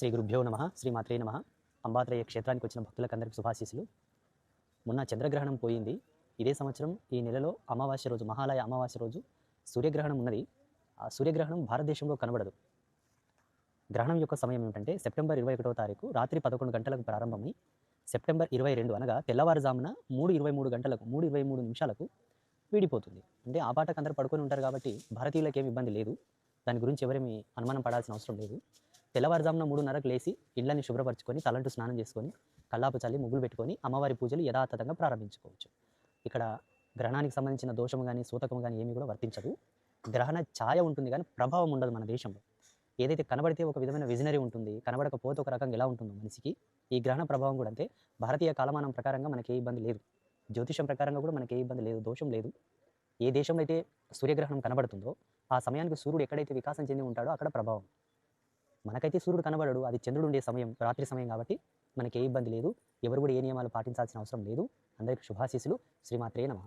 శ్రీ గురుభ్యో నమ శ్రీమాత్రే నమ. అంబాత్రేయ క్షేత్రానికి వచ్చిన భక్తులకు అందరికీ శుభాశీస్సులు. మొన్న చంద్రగ్రహణం పోయింది. ఇదే సంవత్సరం ఈ నెలలో అమావాస్య రోజు మహాలయ అమావాస్య రోజు సూర్యగ్రహణం ఉన్నది. ఆ సూర్యగ్రహణం భారతదేశంలో కనబడదు. గ్రహణం యొక్క సమయం ఏమిటంటే సెప్టెంబర్ ఇరవై ఒకటో తారీఖు రాత్రి పదకొండు గంటలకు ప్రారంభమై సెప్టెంబర్ ఇరవై రెండు అనగా తెల్లవారుజామున మూడు ఇరవై మూడు గంటలకు మూడు ఇరవై మూడు నిమిషాలకు వీడిపోతుంది అంటే ఆ పాటకు అందరూ పడుకొని ఉంటారు కాబట్టి భారతీయులకు ఏమి ఇబ్బంది లేదు. దాని గురించి ఎవరేమి అనుమానం పడాల్సిన అవసరం లేదు. తెల్లవారుజామున మూడున్నరకు లేచి ఇళ్ళని శుభ్రపరచుకొని తలంటు స్నానం చేసుకొని కల్లాపు చల్లి ముగ్గులు పెట్టుకొని అమ్మవారి పూజలు యథాతథంగా ప్రారంభించుకోవచ్చు. ఇక్కడ గ్రహణానికి సంబంధించిన దోషము కానీ సూతకం కానీ ఏమీ కూడా వర్తించదు. గ్రహణ ఛాయ ఉంటుంది కానీ ప్రభావం ఉండదు మన దేశంలో. ఏదైతే కనబడితే ఒక విధమైన విజనరీ ఉంటుంది కనబడకపోతే ఒక రకంగా ఎలా ఉంటుందో మనిషికి ఈ గ్రహణ ప్రభావం కూడా అంతే. భారతీయ కాలమానం ప్రకారంగా మనకి ఏ ఇబ్బంది లేదు. జ్యోతిషం ప్రకారంగా కూడా మనకి ఏ ఇబ్బంది లేదు దోషం లేదు. ఏ దేశంలో అయితే సూర్యగ్రహణం కనబడుతుందో ఆ సమయానికి సూర్యుడు ఎక్కడైతే వికాసం చెంది ఉంటాడో అక్కడ ప్రభావం. మనకైతే సూర్యుడు కనబడడు అది చంద్రుడు ఉండే సమయం రాత్రి సమయం కాబట్టి మనకి ఏ ఇబ్బంది లేదు. ఎవరు కూడా ఏ నియమాలు పాటించాల్సిన అవసరం లేదు. అందరికీ శుభాశీస్సులు. శ్రీమాత్రే నమ.